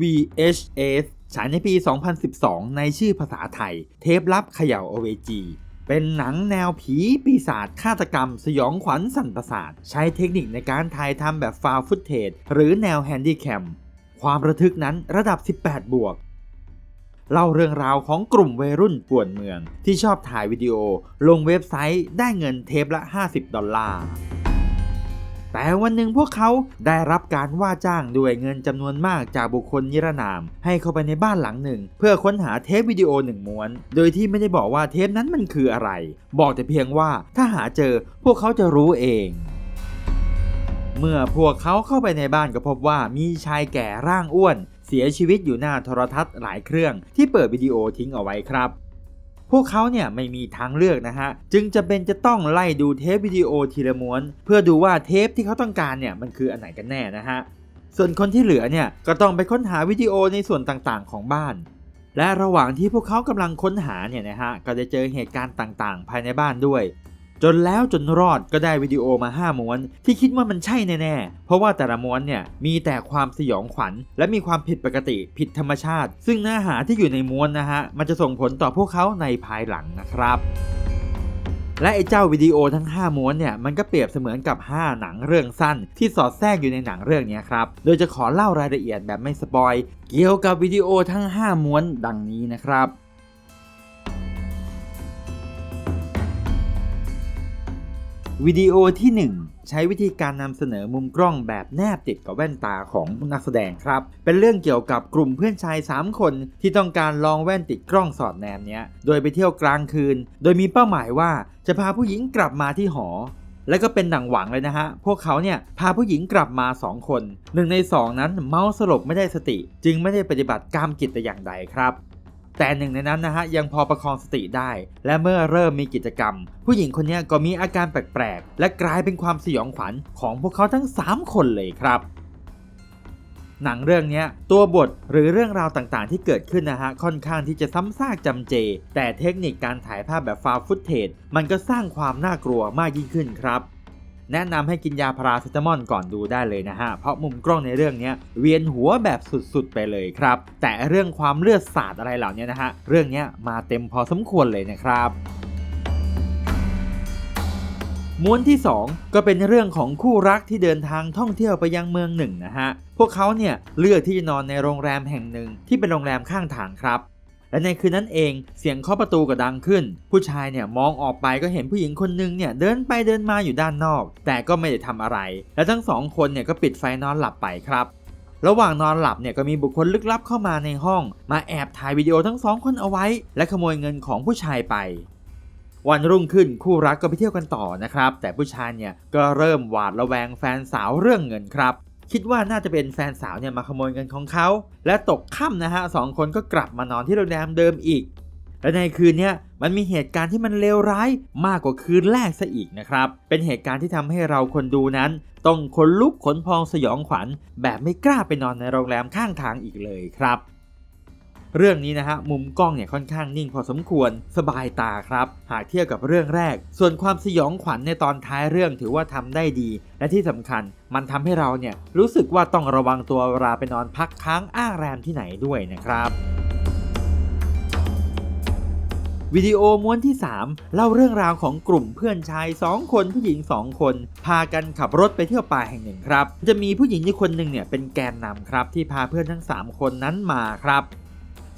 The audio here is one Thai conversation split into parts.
VHS ฉายในปี 2012 ในชื่อภาษาไทย เทปลับเขย่าโอเวจีเป็นหนังแนวผีปีศาจฆาตกรรม สยองขวัญสั่นประสาท ใช้เทคนิคในการถ่ายทำแบบฟาวฟุตเทจหรือแนวแฮนดี้แคมความระทึกนั้นระดับ 18 บวก เล่าเรื่องราวของกลุ่มวัยรุ่นป่วนเมือง ที่ชอบถ่ายวิดีโอ ลงเว็บไซต์ได้เงินเทปละ 50 ดอลลาร์ แต่วันหนึ่งพวกเขาได้รับการว่าจ้างด้วยเงินจำนวนมากจากบุคคลนิรนาม ให้เข้าไปในบ้านหลังหนึ่ง เพื่อค้นหาเทปวิดีโอหนึ่งม้วน โดยที่ไม่ได้บอกว่าเทปนั้นมันคืออะไร บอกแต่เพียงว่าถ้าหาเจอพวกเขาจะรู้เองเมื่อพวกเขาเข้าไปในบ้านก็พบว่ามีชายแก่ร่างอ้วน เสียชีวิตอยู่หน้าโทรทัศน์หลายเครื่องที่เปิดวิดีโอทิ้งเอาไว้ครับ พวกเขาเนี่ยไม่มีทางเลือกนะฮะ จึงจะเป็นจะต้องไล่ดูเทปวิดีโอทีละม้วน เพื่อดูว่าเทปที่เขาต้องการเนี่ยมันคืออันไหนกันแน่นะฮะ ส่วนคนที่เหลือเนี่ยก็ต้องไปค้นหาวิดีโอในส่วนต่างๆ ของบ้าน และระหว่างที่พวกเขากำลังค้นหาเนี่ยนะฮะก็จะเจอเหตุการณ์ต่างๆ ภายในบ้านด้วย จนแล้วจนรอดก็ได้วิดีโอมา 5 ม้วน ที่คิดว่ามันใช่แน่ๆ เพราะว่าแต่ละม้วนเนี่ยมีแต่ความสยองขวัญ และมีความผิดปกติผิดธรรมชาติ ซึ่งเนื้อหาที่อยู่ในม้วนนะฮะ มันจะส่งผลต่อพวกเขาในภายหลังนะครับและไอ้เจ้าวิดีโอทั้ง 5 ม้วนเนี่ยมันก็เปรียบเสมือนกับ 5 หนังเรื่องสั้น ที่สอดแทรกอยู่ในหนังเรื่องนี้ครับ โดยจะขอเล่ารายละเอียดแบบไม่สปอย เกี่ยวกับวิดีโอทั้ง 5 ม้วนดังนี้นะครับ วิดีโอที่ 1 ใช้วิธีการนำเสนอมุมกล้องแบบแนบติดกับแว่นตาของนักแสดงครับ เป็นเรื่องเกี่ยวกับกลุ่มเพื่อนชาย 3 คนที่ต้องการลองแว่นติดกล้องสอดแนมเนี้ย โดยไปเที่ยวกลางคืน โดยมีเป้าหมายว่าจะพาผู้หญิงกลับมาที่หอ และก็เป็นดังหวังเลยนะฮะ พวกเขาเนี่ยพาผู้หญิงกลับมา 2 คนหนึ่งใน 2 นั้นเมาสลบไม่ได้สติ จึงไม่ได้ปฏิบัติกรรมกิจแต่อย่างใดครับ แต่หนึ่งในนั้นนะฮะยังพอประคองสติได้ และเมื่อเริ่มมีกิจกรรม ผู้หญิงคนนี้ก็มีอาการแปลกๆ และกลายเป็นความสยองขวัญของพวกเขาทั้ง 3 คนเลยครับหนังเรื่องนี้ตัวบทหรือเรื่องราวต่างๆ ที่เกิดขึ้นนะฮะค่อนข้างที่จะซ้ำซากจำเจ แต่เทคนิคการถ่ายภาพแบบฟาวฟุตเทจมันก็สร้างความน่ากลัวมากยิ่งขึ้นครับ แนะนำให้กินยาพาราเซตามอลก่อนดูได้เลยนะฮะ เพราะมุมกล้องในเรื่องนี้เวียนหัวแบบสุดๆไปเลยครับ แต่เรื่องความเลือดสาดอะไรเหล่านี้นะฮะ เรื่องนี้มาเต็มพอสมควรเลยนะครับม้วนที่ 2 ก็เป็นเรื่องของคู่รักที่เดินทางท่องเที่ยวไปยังเมืองหนึ่งนะฮะ พวกเขาเนี่ยเลือกที่จะนอนในโรงแรมแห่งหนึ่งที่เป็นโรงแรมข้างทางครับ และในคืนนั้นเองเสียงเคาะประตูก็ดังขึ้น ผู้ชายเนี่ยมองออกไปก็เห็นผู้หญิงคนหนึงเนี่ยเดินไปเดินมาอยู่ด้านนอก แต่ก็ไม่ได้ทำอะไร และทั้งสองคนเนี่ยก็ปิดไฟนอนหลับไปครับระหว่างนอนหลับเนี่ยก็มีบุคคลลึกลับเข้ามาในห้อง มาแอบถ่ายวิดีโอทั้งสองคนเอาไว้ และขโมยเงินของผู้ชายไป วันรุ่งขึ้นคู่รักก็ไปเที่ยวกันต่อนะครับ แต่ผู้ชายเนี่ยก็เริ่มหวาดระแวงแฟนสาวเรื่องเงินครับ คิดว่าน่าจะเป็นแฟนสาวเนี่ยมาขโมยเงินของเขา และตกค่ำนะฮะสองคนก็กลับมานอนที่โรงแรมเดิมอีก และในคืนนี้มันมีเหตุการณ์ที่มันเลวร้ายมากกว่าคืนแรกซะอีกนะครับ เป็นเหตุการณ์ที่ทำให้เราคนดูนั้น ต้องขนลุกขนพองสยองขวัญ แบบไม่กล้าไปนอนในโรงแรมข้างทางอีกเลยครับ เรื่องนี้นะฮะมุมกล้องเนี่ยค่อนข้างนิ่งพอสมควรสบายตาครับหากเทียบกับเรื่องแรก ส่วนความสยองขวัญในตอนท้ายเรื่องถือว่าทำได้ดี และที่สำคัญมันทำให้เราเนี่ยรู้สึกว่าต้องระวังตัวเวลาไปนอนพักค้างอ้างแรมที่ไหนด้วยนะครับวิดีโอม้วนที่ 3 เล่าเรื่องราวของกลุ่มเพื่อนชาย 2 คนผู้หญิง 2 คน พากันขับรถไปเที่ยวป่าแห่งหนึ่งครับ จะมีผู้หญิงที่คนหนึ่งเนี่ยเป็นแกนนำครับที่พาเพื่อนทั้ง 3 คนนั้นมาครับ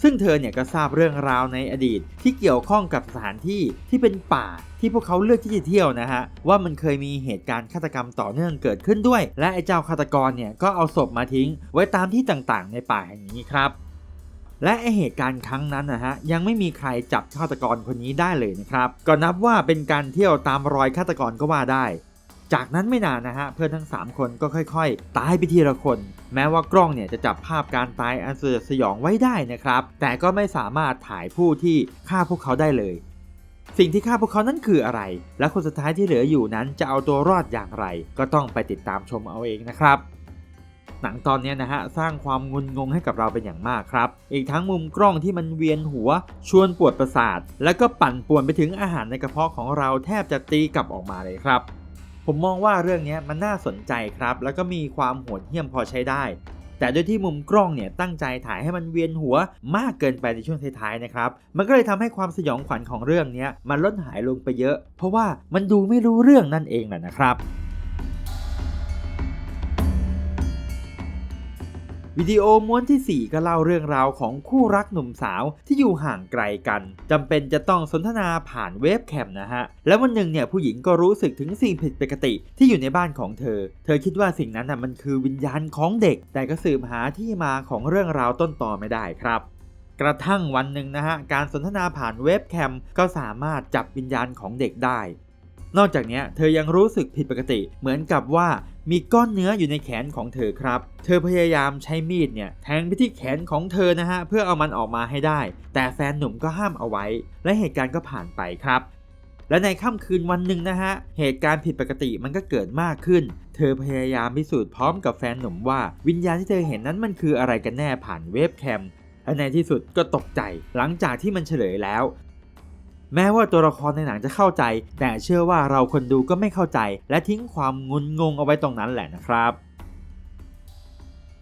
ซึ่งเธอเนี่ยก็ทราบเรื่องราวในอดีตที่เกี่ยวข้องกับสถานที่ที่เป็นป่าที่พวกเขาเลือกที่จะเที่ยวนะฮะ ว่ามันเคยมีเหตุการณ์ฆาตกรรมต่อเนื่องเกิดขึ้นด้วย และไอ้เจ้าฆาตกรเนี่ยก็เอาศพมาทิ้ง ไว้ตามที่ต่างๆ ในป่าแห่งนี้ครับและไอเหตุการณ์ครั้งนั้นนะฮะยังไม่มีใครจับฆาตกรคนนี้ได้เลยนะครับ ก็นับว่าเป็นการเที่ยวตามรอยฆาตกรก็ว่าได้ จากนั้นไม่นานนะฮะเพื่อนทั้ง 3 คนก็ค่อยๆ ตายไปทีละคน แม้ว่ากล้องเนี่ยจะจับภาพการตายอันสยดสยองไว้ได้นะครับ แต่ก็ไม่สามารถถ่ายผู้ที่ฆ่าพวกเขาได้เลย สิ่งที่ฆ่าพวกเขานั้นคืออะไร และคนสุดท้ายที่เหลืออยู่นั้นจะเอาตัวรอดอย่างไร ก็ต้องไปติดตามชมเอาเองนะครับหนังตอนนี้นะฮะสร้างความงุนงงให้กับเราเป็นอย่างมากครับ อีกทั้งมุมกล้องที่มันเวียนหัว ชวนปวดประสาท แล้วก็ปั่นป่วนไปถึงอาหารในกระเพาะของเราแทบจะตีกลับออกมาเลยครับ ผมมองว่าเรื่องนี้มันน่าสนใจครับ แล้วก็มีความโหดเหี้ยมพอใช้ได้ แต่ด้วยที่มุมกล้องเนี่ยตั้งใจถ่ายให้มันเวียนหัวมากเกินไปในช่วงท้ายๆนะครับ มันก็เลยทำให้ความสยองขวัญของเรื่องนี้มันลดหายลงไปเยอะ เพราะว่ามันดูไม่รู้เรื่องนั่นเองแหละนะครับ วิดีโอม้วนทีสี่ 4 ก็เล่าเรื่องราวของคู่รักหนุ่มสาวที่อยู่ห่างไกลกันจำเป็นจะต้องสนทนาผ่านเว็บแคมนะฮะ แล้ววันหนึ่งเนี่ยผู้หญิงก็รู้สึกถึงสิ่งผิดปกติที่อยู่ในบ้านของเธอ เธอคิดว่าสิ่งนั้นน่ะมันคือวิญญาณของเด็ก แต่ก็สืบหาที่มาของเรื่องราวต้นตอไม่ได้ครับกระทั่งวันหนึ่งนะฮะ การสนทนาผ่านเว็บแคมก็สามารถจับวิญญาณของเด็กได้ นอกจากนี้เธอยังรู้สึกผิดปกติเหมือนกับว่า มีก้อนเนื้ออยู่ในแขนของเธอครับ เธอพยายามใช้มีดเนี่ยแทงไปที่แขนของเธอนะฮะเพื่อเอามันออกมาให้ได้ แต่แฟนหนุ่มก็ห้ามเอาไว้ และเหตุการณ์ก็ผ่านไปครับและในค่ำคืนวันหนึ่งนะฮะ เหตุการณ์ผิดปกติมันก็เกิดมากขึ้น เธอพยายามพิสูจน์พร้อมกับแฟนหนุ่มว่า วิญญาณที่เธอเห็นนั้นมันคืออะไรกันแน่ผ่านเว็บแคมและในที่สุดก็ตกใจ หลังจากที่มันเฉลยแล้ว แม้ว่าตัวละครในหนังจะเข้าใจ แต่เชื่อว่าเราคนดูก็ไม่เข้าใจ และทิ้งความงุนงงเอาไว้ตรงนั้นแหละนะครับ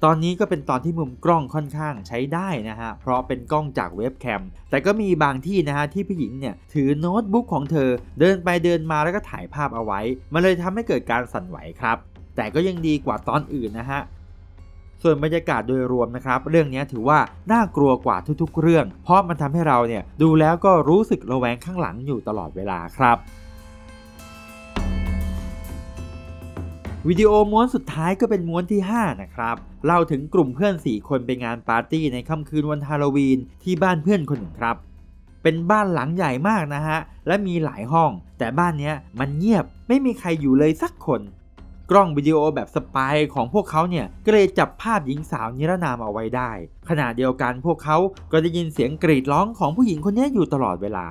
ตอนนี้ก็เป็นตอนที่มุมกล้องค่อนข้างใช้ได้นะฮะ เพราะเป็นกล้องจากเว็บแคม แต่ก็มีบางที่นะฮะที่ผู้หญิงเนี่ยถือโน้ตบุ๊กของเธอ เดินไปเดินมาแล้วก็ถ่ายภาพเอาไว้ มันเลยทำให้เกิดการสั่นไหวครับ แต่ก็ยังดีกว่าตอนอื่นนะฮะ ส่วนบรรยากาศโดยรวมนะครับ เรื่องนี้ถือว่าน่ากลัวกว่าทุกๆ เรื่อง เพราะมันทำให้เราเนี่ยดูแล้วก็รู้สึกระแวงข้างหลังอยู่ตลอดเวลาครับวิดีโอม้วนสุดท้ายก็เป็นม้วนที่ 5 นะครับเล่าถึงกลุ่มเพื่อน 4 คนไปงานปาร์ตี้ในค่ำคืนวันฮาโลวีนที่บ้านเพื่อนคนหนึ่งครับ เป็นบ้านหลังใหญ่มากนะฮะ และมีหลายห้อง แต่บ้านเนี้ยมันเงียบไม่มีใครอยู่เลยสักคน กล้องวิดีโอแบบสปายของพวกเขาเนี่ยก็เลยจับภาพหญิงสาวนิรนามเอาไว้ได้ ขณะเดียวกันพวกเขาก็ได้ยินเสียงกรีดร้องของผู้หญิงคนนี้อยู่ตลอดเวลา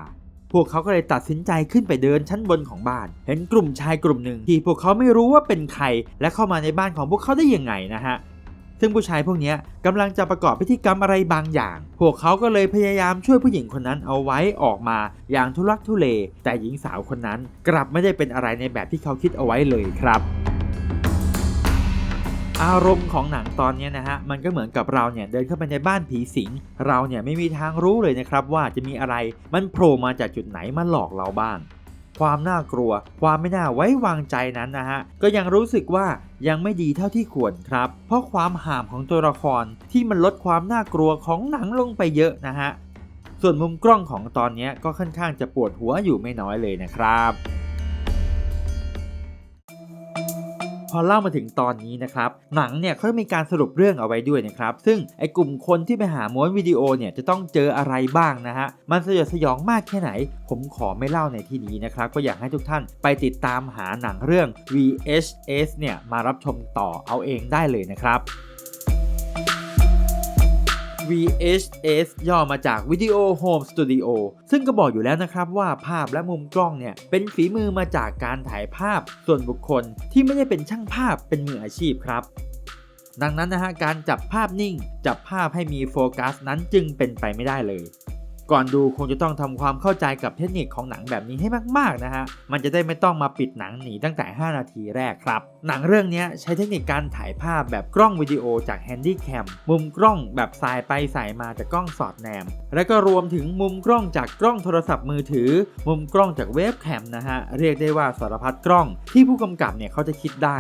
พวกเขาก็เลยตัดสินใจขึ้นไปเดินชั้นบนของบ้าน เห็นกลุ่มชายกลุ่มหนึ่งที่พวกเขาไม่รู้ว่าเป็นใคร และเข้ามาในบ้านของพวกเขาได้ยังไงนะฮะซึ่งผู้ชายพวกนี้กำลังจะประกอบพิธีกรรมอะไรบางอย่าง พวกเขาก็เลยพยายามช่วยผู้หญิงคนนั้นเอาไว้ออกมาอย่างทุลักทุเล แต่หญิงสาวคนนั้นกลับไม่ได้เป็นอะไรในแบบที่เขาคิดเอาไว้เลยครับ อารมณ์ของหนังตอนนี้นะฮะมันก็เหมือนกับเราเนี่ยเดินเข้าไปในบ้านผีสิง เราเนี่ยไม่มีทางรู้เลยนะครับว่าจะมีอะไรมันโผล่มาจากจุดไหนมาหลอกเราบ้าง ความน่ากลัว ความไม่น่าไว้วางใจนั้นนะฮะก็ยังรู้สึกว่ายังไม่ดีเท่าที่ควรครับ เพราะความห่ามของตัวละครที่มันลดความน่ากลัวของหนังลงไปเยอะนะฮะส่วนมุมกล้องของตอนนี้ก็ค่อนข้างจะปวดหัวอยู่ไม่น้อยเลยนะครับ อเล่ามาถึงตอนนี้นะครับหนังเนี่ยเขามีการสรุปเรื่องเอาไว้ด้วยนะครับซึ่งไอ้กลุ่มคนที่ไปหาม้วนวิดีโอเนี่ยจะต้องเจออะไรบ้างนะฮะมันสยดสยองมากแค่ไหน ผมขอไม่เล่าในที่นี้นะครับก็อยากให้ทุกท่านไปติดตามหาหนังเรื่อง VHS เนี่ยมารับชมต่อเอาเองได้เลยนะครับ VHS ย่อมาจาก Video Home Studio ซึ่งก็บอกอยู่แล้วนะครับว่าภาพและมุมกล้องเนี่ย เป็นฝีมือมาจากการถ่ายภาพส่วนบุคคลที่ไม่ได้เป็นช่างภาพเป็นมืออาชีพครับดังนั้นนะฮะการจับภาพนิ่ง จับภาพให้มีโฟกัสนั้นจึงเป็นไปไม่ได้เลย ก่อนดูคงจะต้องทำความเข้าใจกับเทคนิคของหนังแบบนี้ให้มาก ๆ นะฮะ มันจะได้ไม่ต้องมาปิดหนังหนีตั้งแต่ 5 นาทีแรกครับ หนังเรื่องนี้ใช้เทคนิคการถ่ายภาพแบบกล้องวิดีโอจากแฮนดี้แคมมุมกล้องแบบสายไปสายมาจากกล้องสอดแนม และก็รวมถึงมุมกล้องจากกล้องโทรศัพท์มือถือ มุมกล้องจากเว็บแคมนะฮะ เรียกได้ว่าสารพัดกล้องที่ผู้กำกับเนี่ยเขาจะคิดได้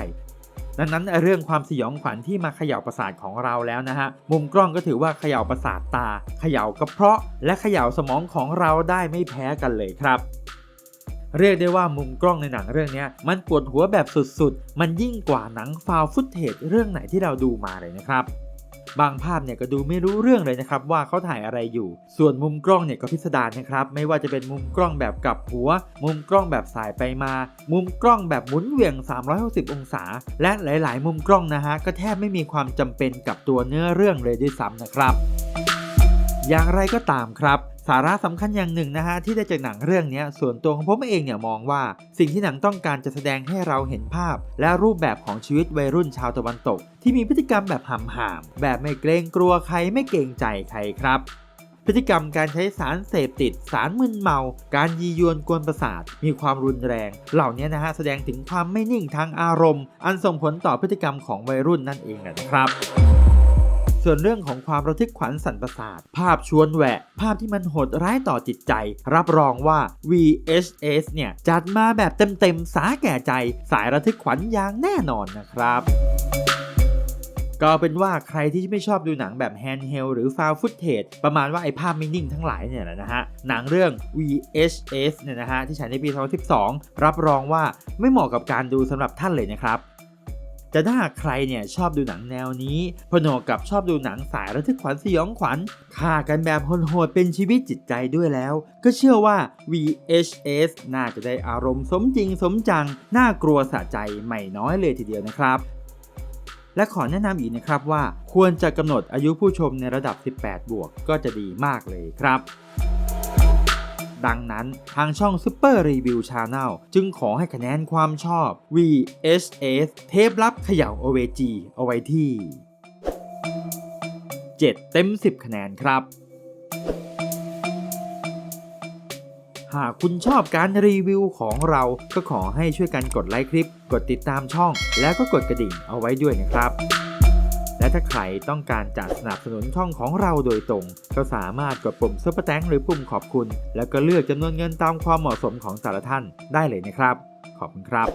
ดังนั้นเรื่องความสยองขวัญที่มาเขย่าประสาทของเราแล้วนะฮะ มุมกล้องก็ถือว่าเขย่าประสาทตา เขย่ากระเพาะ และเขย่าสมองของเราได้ไม่แพ้กันเลยครับเรียกได้ว่ามุมกล้องในหนังเรื่องนี้มันปวดหัวแบบสุดๆ มันยิ่งกว่าหนังฟาวฟุตเทจเรื่องไหนที่เราดูมาเลยนะครับ บางภาพเนี่ยก็ดูไม่รู้เรื่องเลยนะครับว่าเขาถ่ายอะไรอยู่ ส่วนมุมกล้องเนี่ยก็พิสดารนะครับไม่ว่าจะเป็นมุมกล้องแบบกลับหัว มุมกล้องแบบสายไปมา มุมกล้องแบบหมุนเหวี่ยง 360 องศา และหลาย ๆ มุมกล้องนะฮะก็แทบไม่มีความจำเป็นกับตัวเนื้อเรื่องเลยด้วยซ้ำนะครับ อย่างไรก็ตามครับ สาระสำคัญอย่างหนึ่งนะฮะที่ได้จากหนังเรื่องนี้ส่วนตัวของผมเองเนี่ยมองว่า สิ่งที่หนังต้องการจะแสดงให้เราเห็นภาพ และรูปแบบของชีวิตวัยรุ่นชาวตะวันตก ที่มีพฤติกรรมแบบห่ามแบบไม่เกรงกลัวใครไม่เกรงใจใครครับพฤติกรรมการใช้สารเสพติด สารมึนเมา การยียวนกวนประสาท มีความรุนแรง เหล่านี้นะฮะแสดงถึงความไม่นิ่งทางอารมณ์ อันส่งผลต่อพฤติกรรมของวัยรุ่นนั่นเองนะครับ ส่วนเรื่องของความระทึกขวัญสันประสาท ภาพชวนแหวะ ภาพที่มันโหดร้ายต่อจิตใจ รับรองว่า VHS เนี่ย จัดมาแบบเต็มๆ สาแก่ใจ สายระทึกขวัญอย่างแน่นอนนะครับก็เป็นว่าใครที่ไม่ชอบดูหนังแบบแฮนด์เฮลหรือฟาวฟุตเทจประมาณว่าไอภาพม่นิ่งทั้งหลายเนี่ยแหละนะฮะ หนังเรื่อง VHS เนี่ยนะฮะ ที่ฉายในปี 2012 รับรองว่าไม่เหมาะกับการดูสำหรับท่านเลยนะครับ แต่ถ้าใครเนี่ยชอบดูหนังแนวนี้พนวกกับชอบดูหนังสายระทึกขวัญสยองขวัญฆ่ากันแบบโหดๆเป็นชีวิตจิตใจด้วยแล้ว ก็เชื่อว่า VHS น่าจะได้อารมณ์สมจริงสมจัง น่ากลัวสะใจไม่น้อยเลยทีเดียวนะครับและขอแนะนำอีกนะครับว่าควรจะกำหนดอายุผู้ชมในระดับ 18 บวกก็จะดีมากเลยครับ ดังนั้นทางช่อง Super Review Channel จึงขอให้คะแนนความชอบ VHS เทปลับเขย่า OVG เอาไว้ที่ 7 เต็ม 10 คะแนนครับหากคุณชอบการรีวิวของเราก็ขอให้ช่วยกันกดไลค์คลิป กดติดตามช่อง แล้วก็กดกระดิ่งเอาไว้ด้วยนะครับ ถ้าใครต้องการจะสนับสนุนช่องของเราโดยตรง ก็สามารถกดปุ่มซุปเปอร์แตงหรือปุ่มขอบคุณ แล้วก็เลือกจำนวนเงินตามความเหมาะสมของแต่ละท่านได้เลยนะครับ ขอบคุณครับ